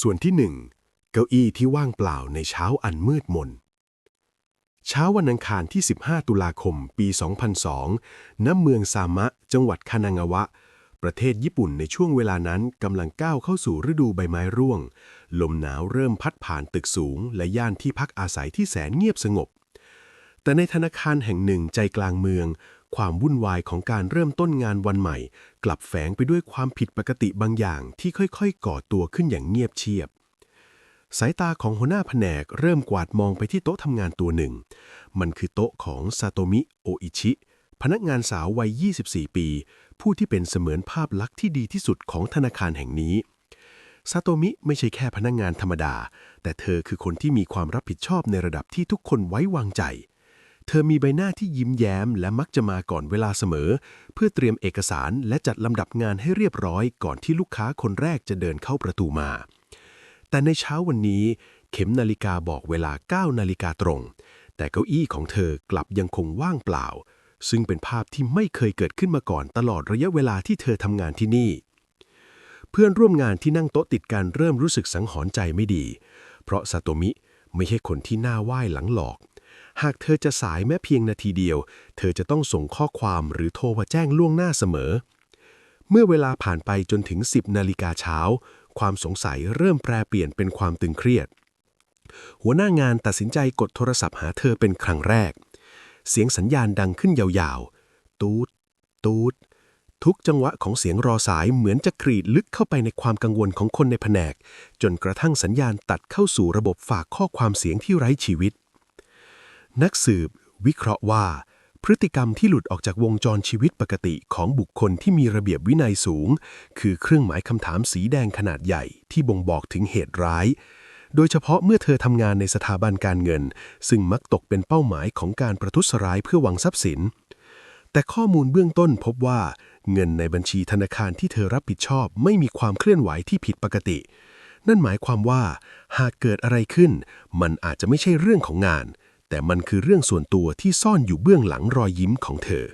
ส่วนที่หนึ่งเก้าอี้ที่ว่างเปล่าในเช้าอันมืดมน เช้าวันอังคารที่ 15 ตุลาคม ปี 2002 ณ เมืองซามะ จังหวัดคานางาวะ ประเทศญี่ปุ่นในช่วงเวลานั้นกำลังก้าวเข้าสู่ฤดูใบไม้ร่วง ลมหนาวเริ่มพัดผ่านตึกสูง และย่านที่พักอาศัยที่แสนเงียบสงบ แต่ในธนาคารแห่งหนึ่งใจกลางเมือง ความวุ่นวายของการเริ่มต้นงานวันใหม่ กลับแฝงไปด้วยความผิดปกติบางอย่างที่ค่อยๆ ก่อตัวขึ้นอย่างเงียบเชียบ สายตาของหัวหน้าแผนกเริ่มกวาดมองไปที่โต๊ะทำงานตัวหนึ่ง มันคือโต๊ะของซาโตมิโออิชิ พนักงานสาววัย 24 ปี ผู้ที่เป็นเสมือนภาพลักษณ์ที่ดีที่สุดของธนาคารแห่งนี้ซาโตมิไม่ใช่แค่พนักงานธรรมดา แต่เธอคือคนที่มีความรับผิดชอบในระดับที่ทุกคนไว้วางใจ เธอมีใบหน้าที่ยิ้มแย้มและมักจะมาก่อนเวลาเสมอ เพื่อเตรียมเอกสารและจัดลำดับงานให้เรียบร้อยก่อนที่ลูกค้าคนแรกจะเดินเข้าประตูมา แต่ในเช้าวันนี้ เข็มนาฬิกาบอกเวลา 9 นาฬิกาตรง แต่เก้าอี้ของเธอกลับยังคงว่างเปล่า ซึ่งเป็นภาพที่ไม่เคยเกิดขึ้นมาก่อนตลอดระยะเวลาที่เธอทำงานที่นี่ เพื่อนร่วมงานที่นั่งโต๊ะติดกันเริ่มรู้สึกสังหรณ์ใจไม่ดี เพราะซาโตมิไม่ใช่คนที่น้าไหว้หลังหลอก หากเธอจะสายแม้เพียงนาทีเดียว เธอจะต้องส่งข้อความหรือโทรมาแจ้งล่วงหน้าเสมอ เมื่อเวลาผ่านไปจนถึง 10นาฬิกาเช้า ความสงสัยเริ่มแปรเปลี่ยนเป็นความตึงเครียด หัวหน้างานตัดสินใจกดโทรศัพท์หาเธอเป็นครั้งแรก เสียงสัญญาณดังขึ้นยาวๆ ตูด ตูด ทุกจังหวะของเสียงรอสายเหมือนจะกรีดลึกเข้าไปในความกังวลของคนในแผนก จนกระทั่งสัญญาณตัดเข้าสู่ระบบฝากข้อความเสียงที่ไร้ชีวิต นักสืบ วิเคราะห์ว่า พฤติกรรมที่หลุดออกจากวงจรชีวิตปกติของบุคคลที่มีระเบียบวินัยสูง คือเครื่องหมายคำถามสีแดงขนาดใหญ่ที่บ่งบอกถึงเหตุร้าย โดยเฉพาะเมื่อเธอทำงานในสถาบันการเงิน ซึ่งมักตกเป็นเป้าหมายของการประทุษร้ายเพื่อหวังทรัพย์สิน แต่ข้อมูลเบื้องต้นพบว่า เงินในบัญชีธนาคารที่เธอรับผิดชอบ ไม่มีความเคลื่อนไหวที่ผิดปกติ นั่นหมายความว่า หากเกิดอะไรขึ้น มันอาจจะไม่ใช่เรื่องของงาน แต่มันคือเรื่องส่วนตัวที่ซ่อนอยู่เบื้องหลังรอยยิ้มของเธอ